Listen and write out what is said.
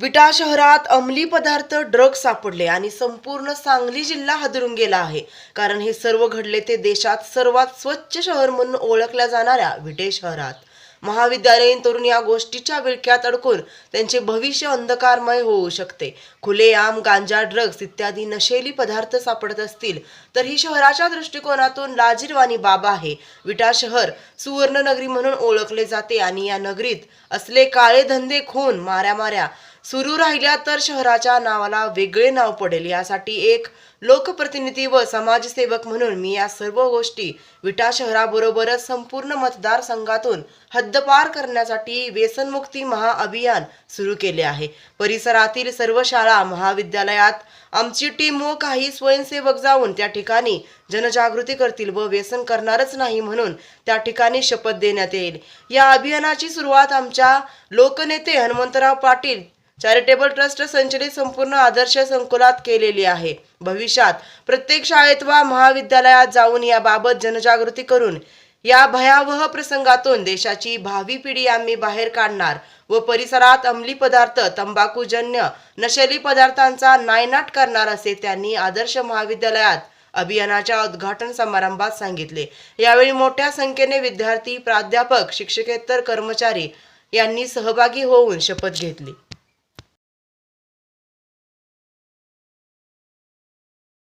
विटा शहरात अंमली पदार्थ ड्रग सापडले आणि संपूर्ण सांगली जिल्हा हादरून गेला आहे. कारण हे सर्व घडले ते देशात सर्वात स्वच्छ शहर म्हणून ओळखल्या जाणाऱ्या विटे शहरात. महाविद्यालयीन तरुण या गोष्टीच्या विळख्यात अडकून त्यांचे भविष्य अंधकारमय होऊ शकते. खुलेआम गांजा ड्रग्स इत्यादी नशेली पदार्थ सापडत असतील तर ही शहराच्या दृष्टिकोनातून लाजीरवाणी बाब आहे. विटा शहर सुवर्णनगरी म्हणून ओळखले जाते आणि या नगरीत असले काळे धंदे खून माऱ्यामाऱ्या सुरू राहिल्या तर शहराच्या नावाला वेगळे नाव पडेल. यासाठी एक लोकप्रतिनिधी व समाजसेवक म्हणून मी या सर्व गोष्टी विटा शहराबरोबरच संपूर्ण मतदारसंघातून हद्दपार करण्यासाठी व्यसनमुक्ती महाअभियान सुरू केले आहे. परिसरातील सर्व शाळा महाविद्यालयात आमची टीम व काही स्वयंसेवक जाऊन त्या ठिकाणी जनजागृती करतील व व्यसन करणारच नाही म्हणून त्या ठिकाणी शपथ देण्यात येईल. या अभियानाची सुरुवात आमच्या लोकनेते हनुमंतराव पाटील चॅरिटेबल ट्रस्ट संचलित संपूर्ण आदर्श संकुलात केलेली आहे. भविष्यात प्रत्येक शाळेत वा महाविद्यालयात जाऊन याबाबत जनजागृती करून या भयावह प्रसंगातून देशाची भावी पिढी आम्ही बाहेर काढणार व परिसरात अंमली पदार्थ तंबाखूजन्य नशेली पदार्थांचा नायनाट करणार असे त्यांनी आदर्श महाविद्यालयात अभियानाच्या उद्घाटन समारंभात सांगितले. यावेळी मोठ्या संख्येने विद्यार्थी प्राध्यापक शिक्षकेतर कर्मचारी यांनी सहभागी होऊन शपथ घेतली.